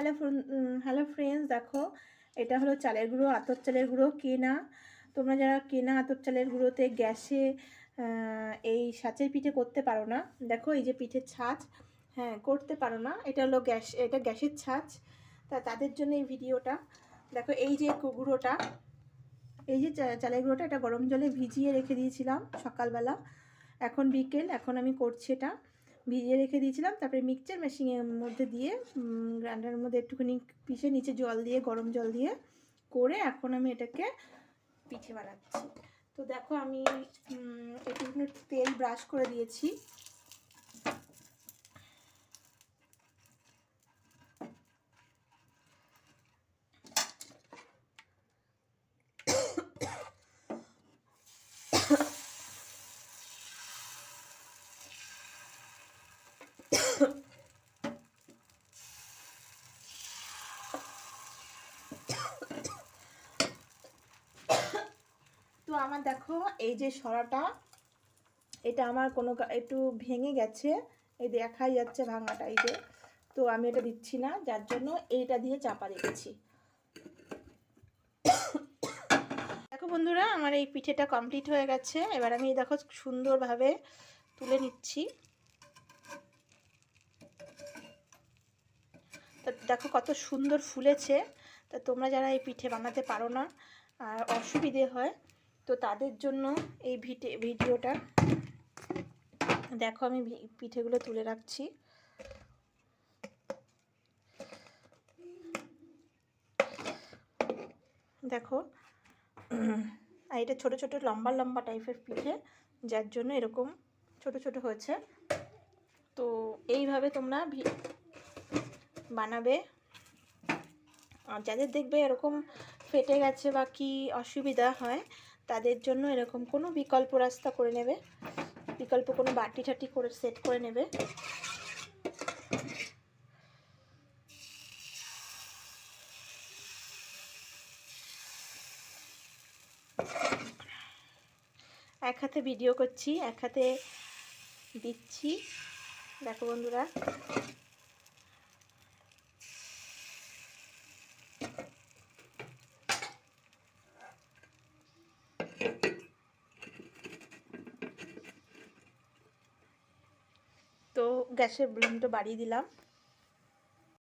Hello hello friends দেখো, এটা হলো চালের গুঁড়ো আতর চালের গুঁড়ো, কেনা। তোমরা যারা কেনা আতর চালের গুঁড়োতে গ্যাসে এই সাঁচের পিঠে করতে পারো না, দেখো এই যে পিঠের ছাঁচ হ্যাঁ করতে পারো না, এটা হলো গ্যাস, এটা গ্যাসের ছাঁচ। তা তাদের জন্য এই ভিডিওটা। দেখো এই যে গুঁড়োটা, এই যে চালের গুঁড়োটা এটা গরম জলে ভিজিয়ে রেখে দিয়েছিলাম সকালবেলা। এখন বিকেল, এখন আমি করছি এটা। ভিজিয়ে রেখে দিয়েছিলাম। তারপরে মিক্সচার মেশিনের মধ্যে দিয়ে গ্রাইন্ডারের মধ্যে একটুখানি পিষে নিচে জল দিয়ে, গরম জল দিয়ে করে এখন আমি এটাকে পিঠে বানাচ্ছি। তো দেখো আমি একটুখানি তেল ব্রাশ করে দিয়েছি। তো আমার দেখো, এই যে সরাটা, এটা আমার কোনো একটু ভেঙে গেছে। এই দেখাই যাচ্ছে ভাঙাটা, এই যে। তো আমি এটা দিচ্ছি না, যার জন্য এইটা দিয়ে চাপা রেখেছি। দেখো বন্ধুরা, আমার এই পিঠেটা কমপ্লিট হয়ে গেছে। এবার আমি দেখো সুন্দরভাবে তুলে নিচ্ছি। দেখো কত সুন্দর ফুলেছে। তা তোমরা যারা এই পিঠে বানাতে পারো না আর অসুবিধে হয়, তো তাদের জন্য এই ভিটে, ভিডিওটা দেখো আমি পিঠেগুলো তুলে রাখছি। দেখো, আর এটা ছোটো ছোটো লম্বা লম্বা টাইপের পিঠে, যার জন্য এরকম ছোট ছোট হয়েছে। তো এইভাবে তোমরা বানাবে। আর যাদের দেখবে এরকম ফেটে গেছে বা কি অসুবিধা হয়, তাদের জন্য এরকম কোনো বিকল্প রাস্তা করে নেবে। বিকল্প কোনো বাটি ঠাটি করে, সেট করে নেবে। এক হাতে ভিডিও করছি, এক হাতে দিচ্ছি। দেখো বন্ধুরা তো গ্যাসের ব্লেমটা বাড়িয়ে দিলাম।